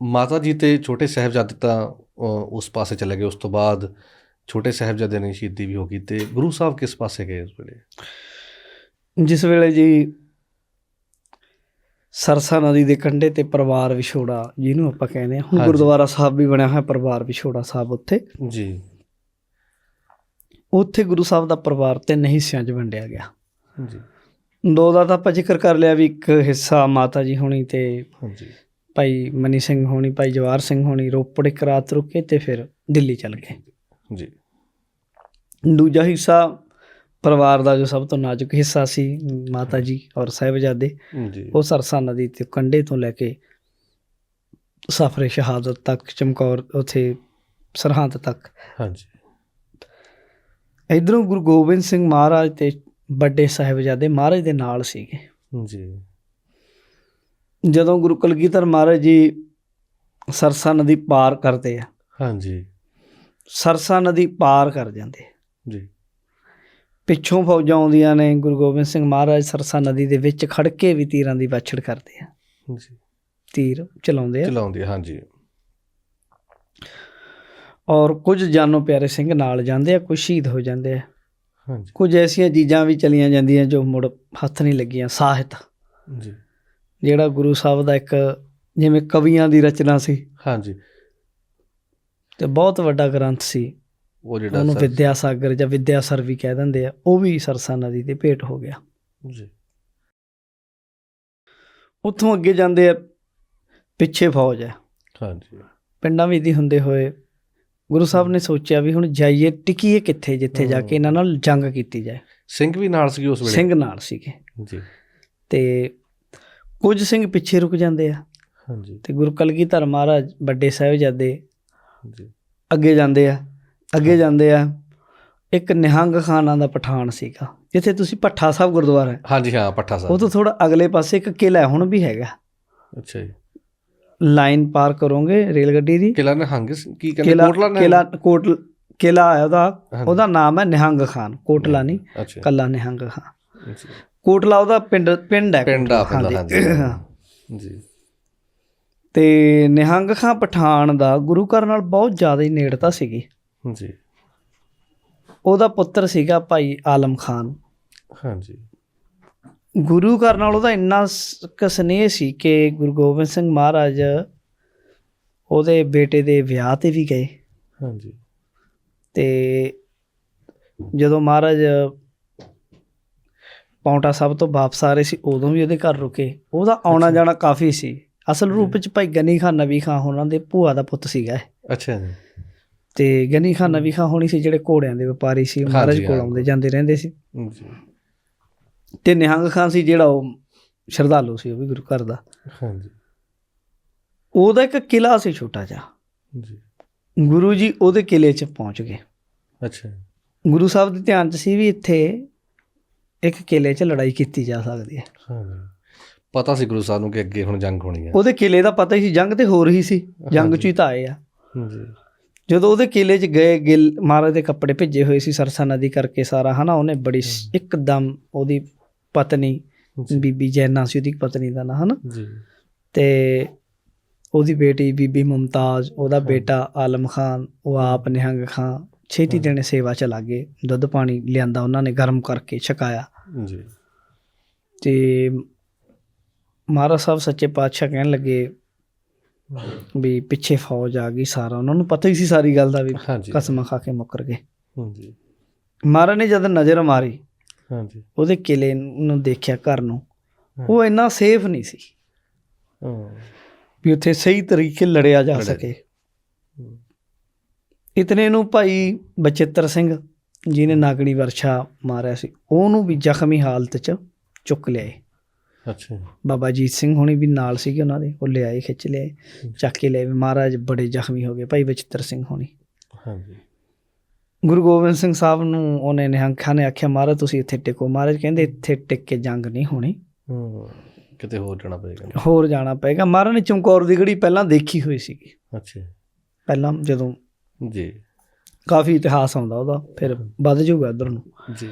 ਮਾਤਾ ਜੀ ਤੇ ਛੋਟੇ ਸਾਹਿਬਜ਼ਾਦੇ ਤਾਂ ਉਸ ਪਾਸੇ ਚਲੇ ਗਏ। ਉਸ ਤੋਂ ਬਾਅਦ ਛੋਟੇ ਸਾਹਿਬਜ਼ਾਦੇ ਨੇ ਸ਼ਹੀਦੀ ਵੀ ਹੋ ਗਈ ਤੇ ਗੁਰੂ ਸਾਹਿਬ ਕਿਸ ਪਾਸੇ ਗਏ ਉਸ ਵੇਲੇ? ਜਿਸ ਵੇਲੇ ਜੀ ਸਰਸਾ ਨਦੀ ਦੇ ਕੰਢੇ ਤੇ ਪਰਿਵਾਰ ਵਿਛੋੜਾ ਜਿਹਨੂੰ ਆਪਾਂ ਕਹਿੰਦੇ ਹਾਂ। ਹੁਣ। ਗੁਰਦੁਆਰਾ ਸਾਹਿਬ ਵੀ ਬਣਿਆ ਹੋਇਆ ਪਰਿਵਾਰ ਵਿਛੋੜਾ ਸਾਹਿਬ ਉੱਥੇ। ਜੀ। ਉੱਥੇ ਗੁਰੂ ਸਾਹਿਬ ਦਾ ਪਰਿਵਾਰ ਤਿੰਨ ਹਿੱਸਿਆਂ 'ਚ ਵੰਡਿਆ ਗਿਆ। ਜੀ ਦੋ ਦਾ ਤਾਂ ਆਪਾਂ ਜ਼ਿਕਰ ਕਰ ਲਿਆ ਵੀ ਇੱਕ ਹਿੱਸਾ ਮਾਤਾ ਜੀ ਹੋਣੀ ਤੇ ਹਾਂਜੀ। ਭਾਈ ਮਨੀ ਸਿੰਘ ਹੋਣੀ ਭਾਈ ਜਵਾਰ ਸਿੰਘ ਹੋਣੀ ਰੋਪੜ ਇੱਕ ਰਾਤ ਰੁਕੇ ਤੇ ਫਿਰ ਦਿੱਲੀ ਚਲ ਗਏ। ਜੀ। ਦੂਜਾ ਹਿੱਸਾ ਪਰਿਵਾਰ ਦਾ ਜੋ ਸਭ ਤੋਂ ਨਾਜ਼ੁਕ ਹਿੱਸਾ ਸੀ ਮਾਤਾ ਜੀ ਔਰ ਸਾਹਿਬਜ਼ਾਦੇ ਜੀ। ਉਹ ਸਰਸਾ ਨਦੀ ਤੇ ਕੰਢੇ ਤੋਂ ਲੈ ਕੇ ਸਫਰੇ ਸ਼ਹਾਦਤ ਤੱਕ ਚਮਕੌਰ ਉਥੇ ਸਰਹੰਦ ਤੱਕ। ਹਾਂਜੀ। ਇਧਰੋਂ ਗੁਰੂ ਗੋਬਿੰਦ ਸਿੰਘ ਮਹਾਰਾਜ ਤੇ ਵੱਡੇ ਸਾਹਿਬਜ਼ਾਦੇ ਮਹਾਰਾਜ ਦੇ ਨਾਲ ਸੀਗੇ। ਜੀ। ਜਦੋਂ ਗੁਰੂ ਕਲਗੀਧਰ ਮਹਾਰਾਜ ਜੀ ਸਰਸਾ ਨਦੀ ਪਾਰ ਕਰਦੇ ਆ ਹਾਂਜੀ। ਸਰਸਾ ਨਦੀ ਪਾਰ ਕਰ ਜਾਂਦੇ ਆ। ਜੀ। ਪਿੱਛੋਂ ਫੌਜਾਂ ਆਉਂਦੀਆਂ ਨੇ ਗੁਰੂ ਗੋਬਿੰਦ ਸਿੰਘ ਮਹਾਰਾਜ ਸਰਸਾ ਨਦੀ ਦੇ ਵਿੱਚ ਖੜ ਕੇ ਵੀ ਤੀਰਾਂ ਦੀ ਬਾਛੜ ਕਰਦੇ ਆ। ਜੀ। ਤੀਰ ਚਲਾਉਂਦੇ ਆ। ਚਲਾਉਂਦੀ ਹੈ, ਹਾਂਜੀ। ਔਰ ਕੁਝ ਜਾਨੋ ਪਿਆਰੇ ਸਿੰਘ ਨਾਲ ਜਾਂਦੇ ਆ ਕੁਝ ਸ਼ਹੀਦ ਹੋ ਜਾਂਦੇ ਆ। ਹਾਂਜੀ। ਕੁਝ ਐਸੀਆਂ ਚੀਜ਼ਾਂ ਵੀ ਚਲੀਆਂ ਜਾਂਦੀਆਂ ਜੋ ਮੁੜ ਹੱਥ ਨਹੀਂ ਲੱਗੀਆਂ ਸਾਹਿਤ। ਜੀ। ਜਿਹੜਾ ਗੁਰੂ ਸਾਹਿਬ ਦਾ ਇੱਕ ਜਿਵੇਂ ਕਵੀਆਂ ਦੀ ਰਚਨਾ ਸੀ। ਹਾਂਜੀ। ਤੇ ਬਹੁਤ ਵੱਡਾ ਗ੍ਰੰਥ ਸੀ। ਉਹ ਜਿਹੜਾ ਉਹਨੂੰ ਸਰ- ਵਿਦਿਆ ਸਾਗਰ ਜਾਂ ਵਿਦਿਆਸਰ ਵੀ ਕਹਿ ਦਿੰਦੇ ਆ ਉਹ ਵੀ ਸਰਸਾ ਨਦੀ ਤੇ ਭੇਟ ਹੋ ਗਿਆ। ਜੀ। ਉੱਥੋਂ ਅੱਗੇ ਜਾਂਦੇ ਆ ਪਿੱਛੇ ਫੌਜ ਹੈ ਹਾਂਜੀ। ਪਿੰਡਾਂ ਵਿੱਚ ਦੀ ਹੁੰਦੇ ਹੋਏ। ਗੁਰੂ ਸਾਹਿਬ ਨੇ ਸੋਚਿਆ ਵੀ ਹੁਣ ਜਾਈਏ ਟਿਕੀਏ ਕਿੱਥੇ ਜਿੱਥੇ ਜਾ ਕੇ ਇਹਨਾਂ ਨਾਲ ਜੰਗ ਕੀਤੀ ਜਾਏ। ਸਿੰਘ ਵੀ ਨਾਲ ਸੀ ਉਸ ਵੇਲੇ? ਸਿੰਘ ਨਾਲ ਸੀਗੇ। ਜੀ। ਤੇ ਕੁਝ ਸਿੰਘ ਪਿੱਛੇ ਰੁਕ ਜਾਂਦੇ ਆ। ਹਾਂਜੀ। ਤੇ ਗੁਰੂ ਕਲਗੀਧਰ ਮਹਾਰਾਜ ਵੱਡੇ ਸਾਹਿਬਜ਼ਾਦੇ ਜੀ। ਅੱਗੇ ਜਾਂਦੇ ਆ ਅੱਗੇ ਜਾਂਦੇ ਆ। ਇੱਕ ਨਿਹੰਗ ਖਾਨਾ ਦਾ ਪਠਾਨ ਸੀਗਾ ਜਿੱਥੇ ਤੁਸੀਂ ਭੱਠਾ ਸਾਹਿਬ ਗੁਰਦੁਆਰਾ ਹੈ। ਹਾਂਜੀ ਹਾਂ ਪੱਠਾ ਉਹ ਸਾਹਿਬ ਤੋਂ ਥੋੜਾ ਅਗਲੇ ਪਾਸੇ ਇੱਕ ਕਿਲਾ ਹੈ, ਹੁਣ ਵੀ ਹੈਗਾ। ਅੱਛਾ ਜੀ। ਲਾਈਨ ਪਾਰ ਕਰੋਗੇ ਰੇਲ ਗੱਡੀ ਦੀ। ਕਿਲਾ ਨਿਹੰਗ ਕੀ ਕਹਿੰਦੇ? ਕਿਲਾ ਕੋਟਲਾ ਕਿਲਾ ਕੋਟ ਕਿਲਾ ਹੈ ਉਹਦਾ। ਉਹਦਾ ਨਾਮ ਹੈ ਨਿਹੰਗ ਖਾਨ ਕੋਟਲਾ ਨਹੀਂ ਕੱਲਾ ਨਿਹੰਗ ਖਾਨ। ਕੋਟਲਾ ਉਹਦਾ ਪਿੰਡ ਪਿੰਡ ਹੈ ਪਿੰਡ ਆ ਪਿੰਡ ਹਾਂਜੀ। ਜੀ। ਤੇ ਨਿਹੰਗ ਖਾਂ ਪਠਾਨ ਦਾ ਗੁਰੂ ਘਰ ਨਾਲ ਬਹੁਤ ਜ਼ਿਆਦਾ ਹੀ ਨੇੜਤਾ ਸੀਗੀ। ਜੀ। ਉਹਦਾ ਪੁੱਤਰ ਸੀਗਾ ਭਾਈ ਆਲਮ ਖਾਨ। ਹਾਂਜੀ। ਗੁਰੂ ਘਰ ਨਾਲ ਉਹਦਾ ਇੰਨਾ ਸ- ਕੁ ਸਨੇਹ ਸੀ ਕਿ ਗੁਰੂ ਗੋਬਿੰਦ ਸਿੰਘ ਮਹਾਰਾਜ ਉਹਦੇ ਬੇਟੇ ਦੇ ਵਿਆਹ ਤੇ ਵੀ ਗਏ। ਹਾਂਜੀ। ਤੇ ਜਦੋਂ ਮਹਾਰਾਜ ਪੌਂਟਾ ਸਾਹਿਬ ਤੋਂ ਵਾਪਸ ਆ ਰਹੇ ਸੀ ਉਦੋਂ ਵੀ ਉਹਦੇ ਘਰ ਰੁਕੇ। ਉਹਦਾ ਆਉਣਾ ਜਾਣਾ ਕਾਫੀ ਸੀ। ਅਸਲ ਰੂਪ ਵਿੱਚ ਭਾਈ ਗਨੀ ਖਾਨ ਨਬੀ ਖਾਨ ਉਹਨਾਂ ਦੇ ਭੂਆ ਦਾ ਪੁੱਤ ਸੀਗਾ। ਅੱਛਾ ਜੀ। ਤੇ ਗਨੀ ਖਾਨ ਨਬੀ ਖਾਨ ਹੋਣੀ ਸੀ ਜਿਹੜੇ ਘੋੜਿਆਂ ਦੇ ਵਪਾਰੀ ਸੀ ਮਹਾਰਾਜ ਕੋਲ। ਆਉਂਦੇ ਜਾਂਦੇ ਰਹਿੰਦੇ ਸੀ। ਜੀ। ਤੇ ਨਿਹੰਗ ਖਾਨ ਸੀ ਜਿਹੜਾ ਉਹ ਸ਼ਰਧਾਲੂ ਸੀ ਉਹ ਵੀ ਗੁਰੂ ਘਰ ਦਾ। ਹਾਂਜੀ। ਉਹਦਾ ਇੱਕ ਕਿਲਾ ਸੀ ਛੋਟਾ ਜਿਹਾ। ਜੀ। ਗੁਰੂ ਜੀ ਉਹਦੇ ਕਿਲੇ 'ਚ ਪਹੁੰਚ ਗਏ। ਅੱਛਾ। ਗੁਰੂ ਸਾਹਿਬ ਦੇ ਧਿਆਨ 'ਚ ਸੀ ਵੀ ਇੱਥੇ ਇੱਕ ਕਿਲੇ 'ਚ ਲੜਾਈ ਕੀਤੀ ਜਾ ਸਕਦੀ ਹੈ। ਪਤਾ ਸੀ ਗੁਰੂ ਸਾਹਿਬ ਨੂੰ ਕਿ ਅੱਗੇ ਹੁਣ ਜੰਗ ਹੋਣੀ ਹੈ। ਉਹਦੇ ਕਿਲੇ ਦਾ ਪਤਾ ਹੀ ਸੀ ਜੰਗ ਤੇ ਹੋ ਰਹੀ ਸੀ ਜੰਗ 'ਚ ਹੀ ਤਾਂ ਆਏ ਆ। ਜਦੋਂ ਉਹਦੇ ਕਿਲੇ 'ਚ ਗਏ ਗਿਲ ਮਹਾਰਾਜ ਦੇ ਕੱਪੜੇ ਭਿੱਜੇ ਹੋਏ ਸੀ ਸਰਸਾ ਨਦੀ ਕਰਕੇ ਸਾਰਾ ਹਨਾ? ਉਹਨੇ ਬੜੀ ਇੱਕਦਮ ਉਹਦੀ ਪਤਨੀ। ਬੀਬੀ ਜੈਨਾ ਸੀ ਉਹਦੀ ਪਤਨੀ ਦਾ ਨਾਂ ਹਨਾ? ਜੀ। ਤੇ ਉਹਦੀ ਬੇਟੀ ਬੀਬੀ ਮੁਮਤਾਜ਼ ਉਹਦਾ ਬੇਟਾ ਆਲਮ ਖਾਨ ਉਹ ਆਪ ਨਿਹੰਗ ਖਾਨ ਛੇਤੀ ਦਿਨੇ ਸੇਵਾ ਚ ਲੱਗੇ ਦੁੱਧ ਪਾਣੀ ਲਿਆਂਦਾ ਉਹਨਾਂ ਨੇ ਗਰਮ ਕਰਕੇ ਛਕਾਇਆ। ਜੀ। ਤੇ ਮਹਾਰਾਜ ਸਾਹਿਬ ਸੱਚੇ ਪਾਤਸ਼ਾਹ ਕਹਿਣ ਲੱਗੇ ਵੀ ਪਿੱਛੇ ਫੌਜ ਆ ਗਈ ਸਾਰਾ ਉਹਨਾਂ ਨੂੰ ਪਤਾ ਹੀ ਸੀ ਸਾਰੀ ਗੱਲ ਦਾ ਵੀ ਹਾਂਜੀ। ਕਸਮਾਂ ਖਾ ਕੇ ਮੁੱਕਰ ਗਏ। ਜੀ ਮਹਾਰਾਜ ਨੇ ਜਦ ਨਜ਼ਰ ਮਾਰੀ ਹਾਂਜੀ। ਉਹਦੇ ਕਿਲੇ ਨੂੰ ਦੇਖਿਆ ਘਰ ਨੂੰ ਉਹ ਇੰਨਾ ਸੇਫ ਨਹੀਂ ਸੀ ਹਾਂ। ਵੀ ਉੱਥੇ ਸਹੀ ਤਰੀਕੇ ਲੜਿਆ ਜਾ। ਸਕੇ। ਇਤਨੇ ਨੂੰ ਭਾਈ ਬਚਿੱਤਰ ਸਿੰਘ ਜਿਹਨੇ ਨਾਗਣੀ ਵਰਸ਼ਾ ਮਾਰਿਆ ਸੀ ਉਹਨੂੰ ਵੀ ਜ਼ਖਮੀ ਹਾਲਤ 'ਚ ਚੁੱਕ ਲਿਆਏ। ਅੱਛਾ। ਬਾਬਾ ਜੀਤ ਸਿੰਘ ਹੋਣੀ ਵੀ ਨਾਲ ਸੀਗੇ ਉਹਨਾਂ ਦੇ ਉਹ ਲਿਆਏ ਖਿੱਚ ਲਿਆਏ ਚੱਕ ਕੇ ਲਿਆਏ। ਮਹਾਰਾਜ ਬੜੇ ਜ਼ਖਮੀ ਹੋ ਗਏ ਭਾਈ ਬਚਿੱਤਰ ਸਿੰਘ ਹੋਣੀ। ਹਾਂਜੀ। ਗੁਰੂ ਗੋਬਿੰਦ ਸਿੰਘ ਸਾਹਿਬ ਨੂੰ ਉਹਨੇ ਨਿਹੰਖਾਂ ਨੇ ਆਖਿਆ ਮਹਾਰਾਜ ਤੁਸੀਂ ਇੱਥੇ ਟਿਕੋ। ਮਹਾਰਾਜ ਕਹਿੰਦੇ ਇੱਥੇ ਟਿਕ ਕੇ ਜੰਗ ਨਹੀਂ ਹੋਣੀ। ਹਾਂ ਕਿਤੇ ਹੋਰ ਜਾਣਾ ਪਏਗਾ ਹੋਰ ਜਾਣਾ ਪਏਗਾ। ਮਹਾਰਾਜ ਨੇ ਚਮਕੌਰ ਦੀ ਗੜੀ ਪਹਿਲਾਂ ਦੇਖੀ ਹੋਈ ਸੀਗੀ। ਅੱਛਾ ਪਹਿਲਾਂ ਜਦੋਂ ਜੀ। ਕਾਫੀ ਇਤਿਹਾਸ ਆਉਂਦਾ ਉਹਦਾ ਫਿਰ ਵੱਧ ਜਾਊਗਾ ਉਧਰ ਨੂੰ। ਜੀ।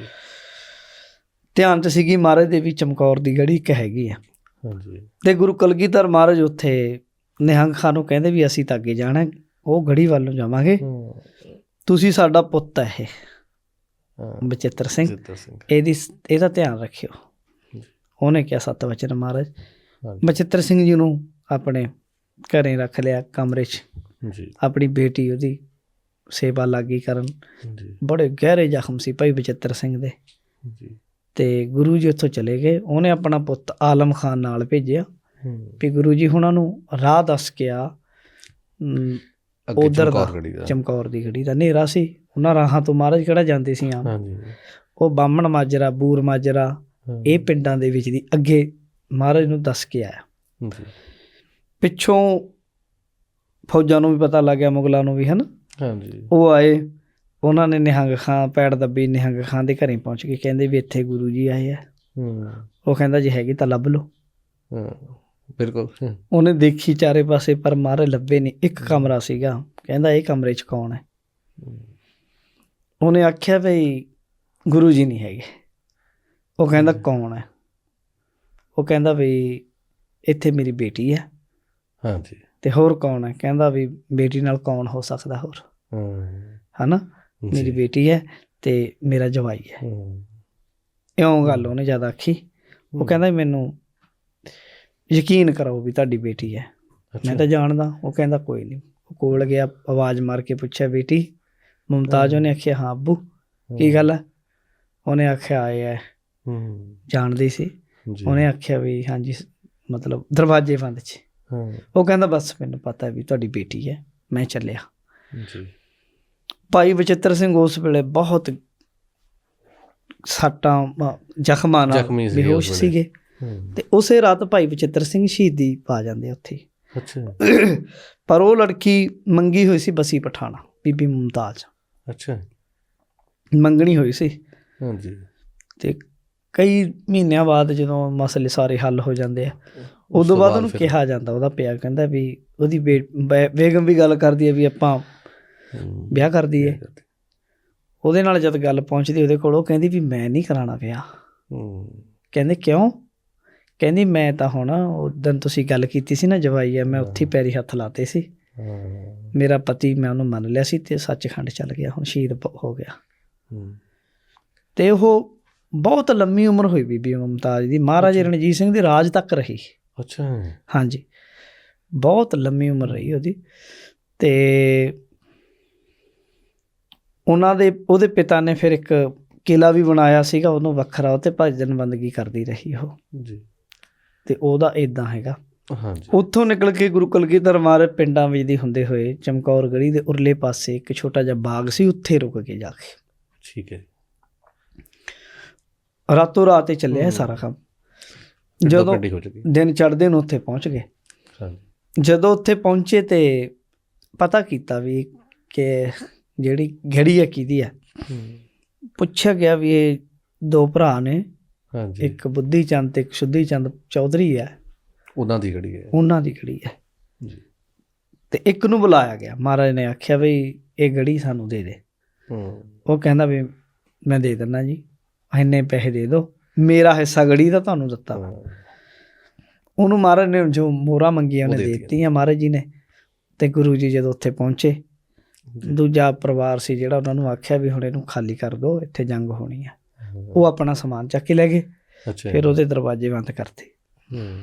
ਧਿਆਨ ਚ ਸੀਗੀ ਮਹਾਰਾਜ ਦੇ ਵੀ ਚਮਕੌਰ ਦੀ ਗੜੀ ਇੱਕ ਹੈਗੀ ਆ। ਹਾਂਜੀ। ਤੇ ਗੁਰੂ ਕਲਗੀਧਰ ਮਹਾਰਾਜ ਉੱਥੇ ਨਿਹੰਗ ਖਾਨ ਨੂੰ ਕਹਿੰਦੇ ਵੀ ਅਸੀਂ ਤਾਂ ਅੱਗੇ ਜਾਣਾ ਉਹ ਗੜੀ ਵੱਲ ਨੂੰ ਜਾਵਾਂਗੇ। ਤੁਸੀਂ ਸਾਡਾ ਪੁੱਤ ਹੈ ਇਹ। ਬਚਿੱਤਰ ਸਿੰਘ। ਇਹਦੀ ਇਹਦਾ ਧਿਆਨ ਰੱਖਿਓ। ਉਹਨੇ ਕਿਹਾ ਸਤ ਵਚਨ ਮਹਾਰਾਜ। ਬਚਿੱਤਰ ਸਿੰਘ ਜੀ ਨੂੰ ਆਪਣੇ ਘਰੇ ਰੱਖ ਲਿਆ ਕਮਰੇ 'ਚ। ਜੀ। ਆਪਣੀ ਬੇਟੀ ਉਹਦੀ ਸੇਵਾ ਲੱਗੀ ਕਰਨ। ਜੀ ਬੜੇ ਗਹਿਰੇ ਜ਼ਖਮ ਸੀ ਭਾਈ ਬਚਿੱਤਰ ਸਿੰਘ ਦੇ। ਜੀ ਤੇ ਗੁਰੂ ਜੀ ਉੱਥੋਂ ਚਲੇ ਗਏ। ਉਹਨੇ ਆਪਣਾ ਪੁੱਤ ਆਲਮ ਖਾਨ ਨਾਲ ਭੇਜਿਆ। ਵੀ ਗੁਰੂ ਜੀ ਉਹਨਾਂ ਨੂੰ ਰਾਹ ਦੱਸ ਕੇ ਆ। ਉੱਧਰ ਦਾ ਚਮਕੌਰ ਦਾ। ਗੜੀ ਦਾ। ਹਨੇਰਾ ਸੀ। ਉਹਨਾਂ ਰਾਹਾਂ ਤੋਂ ਮਹਾਰਾਜ ਕਿਹੜਾ ਜਾਂਦੇ ਸੀ ਆਮ? ਹਾਂਜੀ। ਉਹ ਬਾਹਮਣ ਮਾਜਰਾ ਬੂਰ ਮਾਜਰਾ ਇਹ ਪਿੰਡਾਂ ਦੇ ਵਿੱਚ ਦੀ ਅੱਗੇ ਮਹਾਰਾਜ ਨੂੰ ਦੱਸ ਕੇ ਆਇਆ। ਪਿੱਛੋਂ ਫੌਜਾਂ ਨੂੰ ਵੀ ਪਤਾ ਲੱਗ ਗਿਆ ਮੁਗਲਾਂ ਨੂੰ ਵੀ ਹਨ? ਹਾਂਜੀ। ਉਹ ਆਏ ਉਹਨਾਂ ਨੇ ਨਿਹੰਗ ਖਾਂ ਪੈੜ ਦੱਬੀ ਨਿਹੰਗ ਖਾਂ ਦੇ ਘਰੇ ਪਹੁੰਚ ਕੇ ਕਹਿੰਦੇ ਵੀ ਇੱਥੇ ਗੁਰੂ ਜੀ ਆਏ ਆ। ਹੂੰ। ਉਹ ਕਹਿੰਦਾ ਜੇ ਹੈਗੀ ਤਾਂ ਲੱਭ ਲਓ। ਹਾਂ ਬਿਲਕੁਲ। ਉਹਨੇ ਦੇਖੀ ਚਾਰੇ ਪਾਸੇ ਪਰ ਮਾਰੇ ਲੱਭੇ ਨਹੀਂ ਇੱਕ ਕਮਰਾ ਸੀਗਾ। ਕਹਿੰਦਾ ਇਹ ਕਮਰੇ 'ਚ ਕੌਣ ਹੈ? ਉਹਨੇ ਆਖਿਆ ਵੀ ਗੁਰੂ ਜੀ ਨਹੀਂ ਹੈਗੇ। ਉਹ ਕਹਿੰਦਾ ਕੌਣ ਹੈ? ਉਹ ਕਹਿੰਦਾ ਵੀ ਇੱਥੇ ਮੇਰੀ ਬੇਟੀ ਹੈ। ਹਾਂਜੀ। ਤੇ ਹੋਰ ਕੌਣ ਹੈ? ਕਹਿੰਦਾ ਵੀ ਬੇਟੀ ਨਾਲ ਕੌਣ ਹੋ ਸਕਦਾ ਹੋਰ? ਹਾਂ। ਹਨਾ? ਮੇਰੀ ਬੇਟੀ ਹੈ ਤੇ ਮੇਰਾ ਜਵਾਈ ਹੈ। ਇਉਂ ਗੱਲ ਉਹਨੇ ਜ਼ਿਆਦਾ ਆਖੀ। ਉਹ ਕਹਿੰਦਾ ਮੈਨੂੰ ਯਕੀਨ ਕਰੋ ਵੀ ਤੁਹਾਡੀ ਬੇਟੀ ਹੈ। ਮੈਂ ਤਾਂ ਜਾਣਦਾ ਉਹ ਕਹਿੰਦਾ ਕੋਈ ਨਹੀਂ। ਉਹ ਕੋਲ ਗਿਆ ਆਵਾਜ਼ ਮਾਰ ਕੇ ਪੁੱਛਿਆ ਬੇਟੀ ਮੁਮਤਾਜ ਉਹਨੇ ਆਖਿਆ ਹਾਂ ਅੱਬੂ ਕੀ ਗੱਲ ਹੈ? ਉਹਨੇ ਆਖਿਆ ਆਏ ਹੈ। ਹੂੰ। ਜਾਣਦੀ ਸੀ। ਉਹਨੇ ਆਖਿਆ ਵੀ ਹਾਂਜੀ ਮਤਲਬ ਦਰਵਾਜ਼ੇ ਬੰਦ ਸੀ ਹਾਂ ਉਹ ਕਹਿੰਦਾ ਬਸ ਮੈਨੂੰ ਪਤਾ ਵੀ ਤੁਹਾਡੀ ਬੇਟੀ ਹੈ ਮੈਂ ਚੱਲਿਆ। ਜੀ। ਭਾਈ ਬਚਿੱਤਰ ਸਿੰਘ ਉਸ ਵੇਲੇ ਬਹੁਤ ਸੱਟਾਂ ਜ਼ਖਮਾਂ ਨਾਲ ਬੇਹੋਸ਼। ਸੀਗੇ। ਤੇ ਉਸੇ ਰਾਤ ਭਾਈ ਬਚਿੱਤਰ ਸਿੰਘ ਸ਼ਹੀਦੀ ਪਾ ਜਾਂਦੇ ਉੱਥੇ। ਅੱਛਾ। ਪਰ ਉਹ ਲੜਕੀ ਮੰਗੀ ਹੋਈ ਸੀ ਬਸੀ ਪਠਾਣਾ ਬੀਬੀ ਮੁਮਤਾਜ਼। ਅੱਛਾ। ਮੰਗਣੀ ਹੋਈ ਸੀ। ਹਾਂਜੀ। ਤੇ ਕਈ ਮਹੀਨਿਆਂ ਬਾਅਦ ਜਦੋਂ ਮਸਲੇ ਸਾਰੇ ਹੱਲ ਹੋ ਜਾਂਦੇ ਆ ਉਦੋਂ ਬਾਅਦ ਉਹਨੂੰ ਕਿਹਾ ਜਾਂਦਾ ਉਹਦਾ ਪਿਆ ਕਹਿੰਦਾ ਵੀ ਉਹਦੀ ਬੇਗਮ ਵੀ ਗੱਲ ਕਰਦੀ ਹੈ ਵੀ ਆਪਾਂ ਹੂੰ, ਵਿਆਹ ਕਰ ਦਈਏ। ਉਹਦੇ ਨਾਲ ਜਦ ਗੱਲ ਪਹੁੰਚਦੀ ਉਹਦੇ ਕੋਲ ਉਹ ਕਹਿੰਦੀ ਵੀ ਮੈਂ ਨਹੀਂ ਕਰਾਣਾ ਵਿਆਹ। ਹੂੰ। ਕਹਿੰਦੇ ਕਿਉਂ? ਕਹਿੰਦੀ ਮੈਂ ਤਾਂ ਹੁਣ ਉਹ ਦਿਨ ਤੁਸੀਂ ਗੱਲ ਕੀਤੀ ਸੀ ਨਾ ਜਵਾਈ ਆ ਮੈਂ ਉੱਥੇ ਹੀ ਪੈਰੀ ਹੱਥ ਲਾਤੇ ਸੀ। ਹਾਂ। ਮੇਰਾ ਪਤੀ ਮੈਂ ਉਹਨੂੰ ਮੰਨ ਲਿਆ ਸੀ ਤੇ ਸੱਚਖੰਡ ਚੱਲ ਗਿਆ ਹੁਣ ਸ਼ਹੀਦ ਹੋ ਗਿਆ। ਹੂੰ, ਤੇ ਉਹ ਬਹੁਤ ਲੰਮੀ ਉਮਰ ਹੋਈ ਬੀਬੀ ਮੁਮਤਾਜ਼ ਦੀ। ਮਹਾਰਾਜਾ ਰਣਜੀਤ ਸਿੰਘ ਦੇ ਰਾਜ ਤੱਕ ਰਹੀ। ਅੱਛਾ। ਹਾਂਜੀ। ਬਹੁਤ ਲੰਮੀ ਉਮਰ ਰਹੀ ਉਹਦੀ ਤੇ ਉਹਨਾਂ ਦੇ ਉਹਦੇ ਪਿਤਾ ਨੇ ਫਿਰ ਇੱਕ ਕਿਲਾ ਵੀ ਬਣਾਇਆ ਸੀਗਾ ਉਹਨੂੰ ਵੱਖਰਾ ਉਹ ਤੇ ਭਜਨ ਬੰਦਗੀ ਕਰਦੀ ਰਹੀ ਉਹ। ਜੀ। ਤੇ ਉਹਦਾ ਇਦਾਂ ਹੈਗਾ। ਹਾਂਜੀ। ਉੱਥੋਂ ਨਿਕਲ ਕੇ ਗੁਰੂ ਕਲਗੀਧਰ ਮਾਰੇ ਪਿੰਡਾਂ ਵਿੱਚ ਦੀ ਹੁੰਦੇ ਹੋਏ ਚਮਕੌਰ ਗੜੀ ਦੇ ਉਰਲੇ ਪਾਸੇ ਇੱਕ ਛੋਟਾ ਜਿਹਾ ਬਾਗ ਸੀ ਉੱਥੇ ਰੁਕ ਕੇ ਜਾ ਕੇ। ਠੀਕ ਹੈ। ਰਾਤੋਂ ਰਾਤ ਹੀ ਚੱਲਿਆ ਸਾਰਾ ਕੰਮ। ਜਦੋਂ ਦਿਨ ਚੜ੍ਹਦੇ ਨੂੰ ਉੱਥੇ ਪਹੁੰਚ ਗਏ। ਜਦੋਂ ਉੱਥੇ ਪਹੁੰਚੇ ਤੇ ਪਤਾ ਕੀਤਾ ਵੀ ਕਿ ਜਿਹੜੀ ਘੜੀ ਹੈ ਕਿਹਦੀ ਹੂੰ, ਪੁੱਛਿਆ ਗਿਆ ਵੀ ਇਹ ਦੋ ਭਰਾ ਨੇ। ਹਾਂਜੀ। ਇੱਕ ਬੁੱਧੀ ਚੰਦ ਤੇ ਇੱਕ ਸ਼ੁੱਧੀ ਚੰਦ ਚੌਧਰੀ ਹੈ ਉਹਨਾਂ ਦੀ ਗੱਡੀ ਹੈ ਉਹਨਾਂ ਦੀ ਘੜੀ ਹੈ ਜੀ। ਤੇ ਇੱਕ ਨੂੰ ਬੁਲਾਇਆ ਗਿਆ। ਮਹਾਰਾਜ ਨੇ ਆਖਿਆ ਵੀ ਇਹ ਘੜੀ ਸਾਨੂੰ ਦੇ ਦੇ। ਹੂੰ। ਉਹ ਕਹਿੰਦਾ ਵੀ ਮੈਂ ਦੇ ਦਿੰਦਾ ਜੀ। ਇੰਨੇ ਪੈਸੇ ਦੇ ਦਿਓ। ਮੇਰਾ ਹਿੱਸਾ ਗੜੀ ਦਾ ਤੁਹਾਨੂੰ ਦਿੱਤਾ ਵਾ। ਉਹਨੂੰ ਮਹਾਰਾਜ ਨੇ ਜੋ ਮੋਹਰਾਂ ਮੰਗੀਆਂ ਉਹ ਉਹਨੇ ਦਿੱਤੀਆਂ। ਮਹਾਰਾਜ ਜੀ ਨੇ। ਤੇ ਗੁਰੂ ਜੀ ਜਦੋਂ ਉੱਥੇ ਪਹੁੰਚੇ। ਦੂਜਾ ਪਰਿਵਾਰ ਸੀ ਜਿਹੜਾ ਉਹਨਾਂ ਨੂੰ ਆਖਿਆ ਵੀ ਹੁਣ ਇਹਨੂੰ ਖਾਲੀ ਕਰ ਦਿਓ ਇੱਥੇ ਜੰਗ ਹੋਣੀ ਹਾਂ, ਉਹ ਆਪਣਾ ਸਮਾਨ ਚੱਕ ਕੇ ਲੈ ਗਏ। ਫਿਰ ਉਹਦੇ ਦਰਵਾਜ਼ੇ ਬੰਦ ਕਰਤੇ। ਹੂੰ,